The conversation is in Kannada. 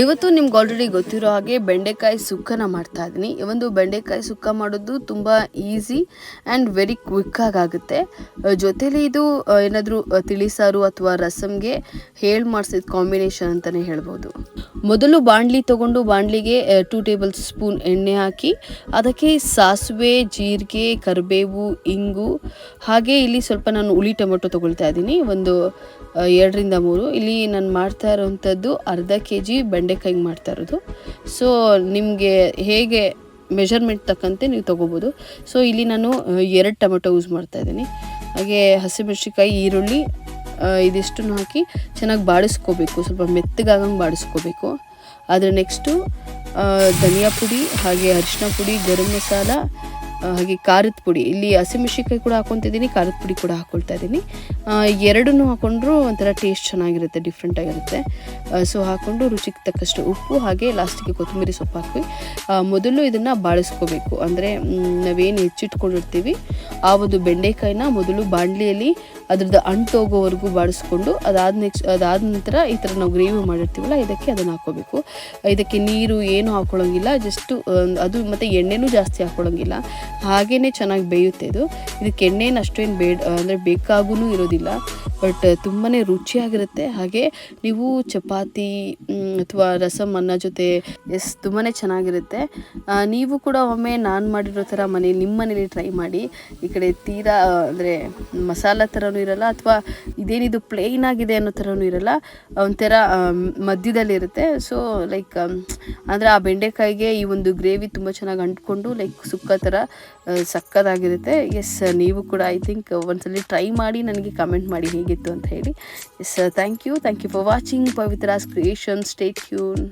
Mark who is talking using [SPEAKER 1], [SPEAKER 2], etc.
[SPEAKER 1] ಇವತ್ತು ನಿಮ್ಗೆ ಆಲ್ರೆಡಿ ಗೊತ್ತಿರೋ ಹಾಗೆ ಬೆಂಡೆಕಾಯಿ ಸುಕ್ಕನ ಮಾಡ್ತಾ ಇದ್ದೀನಿ. ಈ ಒಂದು ಬೆಂಡೆಕಾಯಿ ಸುಕ್ಕ ಮಾಡೋದು ತುಂಬ ಈಸಿ ಆ್ಯಂಡ್ ವೆರಿ ಕ್ವಿಕ್ಕಾಗಿ ಆಗುತ್ತೆ ಇದು ಏನಾದರೂ ತಿಳಿಸಾರು ಅಥವಾ ರಸಮ್ಗೆ ಹೇಳಿ ಮಾಡಿಸಿದ ಕಾಂಬಿನೇಷನ್ ಅಂತಲೇ ಹೇಳ್ಬೋದು. ಮೊದಲು ಬಾಣಲಿ ತೊಗೊಂಡು ಬಾಣಲಿಗೆ ಟೂ ಟೇಬಲ್ ಸ್ಪೂನ್ ಎಣ್ಣೆ ಹಾಕಿ, ಅದಕ್ಕೆ ಸಾಸಿವೆ, ಜೀರಿಗೆ, ಕರಿಬೇವು, ಇಂಗು, ಹಾಗೆ ಇಲ್ಲಿ ಸ್ವಲ್ಪ ನಾನು ಹುಳಿ ಟೊಮೆಟೊ ತೊಗೊಳ್ತಾ ಇದ್ದೀನಿ. ಒಂದು ಎರಡರಿಂದ ಮೂರು. ಇಲ್ಲಿ ನಾನು ಮಾಡ್ತಾ ಇರೋವಂಥದ್ದು ಅರ್ಧ ಕೆ ಜಿ ಬೆಂಡೆಕಾಯಿಗೆ ಮಾಡ್ತಾ ಇರೋದು. ಸೊ ನಿಮಗೆ ಹೇಗೆ ಮೆಷರ್ಮೆಂಟ್ ತಕ್ಕಂತೆ ನೀವು ತೊಗೋಬೋದು. ಸೊ ಇಲ್ಲಿ ನಾನು ಎರಡು ಟೊಮೆಟೊ ಯೂಸ್ ಮಾಡ್ತಾ ಇದ್ದೀನಿ. ಹಾಗೆ ಹಸಿಮೆಣಸಿಕಾಯಿ ಈರುಳ್ಳಿ ಇದಿಷ್ಟನ್ನು ಹಾಕಿ ಚೆನ್ನಾಗಿ ಬಾಡಿಸ್ಕೋಬೇಕು. ಸ್ವಲ್ಪ ಮೆತ್ತಗಾಗಂಗೆ ಬಾಡಿಸ್ಕೋಬೇಕು. ಅದರ ನೆಕ್ಸ್ಟು ಧನಿಯಾ ಪುಡಿ, ಹಾಗೆ ಅರಿಶಿನ ಪುಡಿ, ಗರಂ ಮಸಾಲ ಹಾಗೆ ಖಾರದ ಪುಡಿ. ಇಲ್ಲಿ ಹಸಿಮೆಣಸಿನ್ಕಾಯಿ ಕೂಡ ಹಾಕೊತಿದ್ದೀನಿ, ಖಾರದ ಪುಡಿ ಕೂಡ ಹಾಕ್ಕೊಳ್ತಾ ಇದ್ದೀನಿ. ಎರಡನ್ನೂ ಹಾಕೊಂಡ್ರು ಒಂಥರ ಟೇಸ್ಟ್ ಚೆನ್ನಾಗಿರುತ್ತೆ ಡಿಫ್ರೆಂಟ್ ಆಗಿರುತ್ತೆ. ಸೊ ಹಾಕ್ಕೊಂಡು ರುಚಿಗೆ ತಕ್ಕಷ್ಟು ಉಪ್ಪು, ಹಾಗೆ ಲಾಸ್ಟಿಗೆ ಕೊತ್ತಂಬರಿ ಸೊಪ್ಪು ಹಾಕಿ ಮೊದಲು ಇದನ್ನು ಬಾಳಿಸ್ಕೋಬೇಕು. ಅಂದರೆ ನಾವೇನು ಹೆಚ್ಚಿಟ್ಕೊಂಡಿರ್ತೀವಿ ಆ ಒಂದು ಬೆಂಡೆಕಾಯಿನ ಮೊದಲು ಬಾಣಲಿಯಲ್ಲಿ ಅದ್ರದ್ದು ಅಂಟು ಹೋಗೋವರೆಗೂ ಬಾಡಿಸ್ಕೊಂಡು ಅದಾದ ನೆಕ್ಸ್ಟ್ ಅದಾದ ನಂತರ ಈ ಥರ ನಾವು ಗ್ರೇವಿ ಮಾಡಿರ್ತೀವಲ್ಲ, ಇದಕ್ಕೆ ಅದನ್ನು ಹಾಕೋಬೇಕು. ಇದಕ್ಕೆ ನೀರು ಏನು ಹಾಕೊಳ್ಳೋಂಗಿಲ್ಲ ಜಸ್ಟು ಅದು ಮತ್ತು ಎಣ್ಣೆನೂ ಜಾಸ್ತಿ ಹಾಕೊಳ್ಳೋಂಗಿಲ್ಲ. ಹಾಗೇ ಚೆನ್ನಾಗಿ ಬೇಯುತ್ತೆ ಇದು. ಇದಕ್ಕೆ ಎಣ್ಣೆನ ಅಷ್ಟೇನು ಬೇಡ ಅಂದರೆ ಬೇಕಾಗೂ ಇರೋದಿಲ್ಲ. ಬಟ್ ತುಂಬಾ ರುಚಿಯಾಗಿರುತ್ತೆ. ಹಾಗೆ ನೀವು ಚಪಾತಿ ಅಥವಾ ರಸಮ್ ಅನ್ನ ಜೊತೆ, ಎಸ್ ತುಂಬಾ ಚೆನ್ನಾಗಿರುತ್ತೆ. ನೀವು ಕೂಡ ಒಮ್ಮೆ ನಾನು ಮಾಡಿರೋ ಥರ ಮನೆ ನಿಮ್ಮ ಮನೇಲಿ ಟ್ರೈ ಮಾಡಿ. ಈ ಕಡೆ ತೀರಾ ಅಂದರೆ ಮಸಾಲ ಥರನೂ ಇರಲ್ಲ, ಅಥವಾ ಇದೇನಿದು ಪ್ಲೇನ್ ಆಗಿದೆ ಅನ್ನೋ ಥರನೂ ಇರಲ್ಲ, ಒಂಥರ ಮಧ್ಯದಲ್ಲಿರುತ್ತೆ ಸೊ ಲೈಕ್ ಅಂದರೆ ಆ ಬೆಂಡೆಕಾಯಿಗೆ ಈ ಒಂದು ಗ್ರೇವಿ ತುಂಬ ಚೆನ್ನಾಗಿ ಅಂಟ್ಕೊಂಡು ಲೈಕ್ ಸುಕ್ಕ ಥರ ಸಕ್ಕದಾಗಿರುತ್ತೆ. ಎಸ್ ನೀವು ಕೂಡ ಐ ಥಿಂಕ್ ಒಂದ್ಸಲಿ ಟ್ರೈ ಮಾಡಿ, ನನಗೆ ಕಮೆಂಟ್ ಮಾಡಿ ಹೇಗಿತ್ತು ಅಂತ ಹೇಳಿ. Yes thank you thank you for watching Pavitra's creation stay tune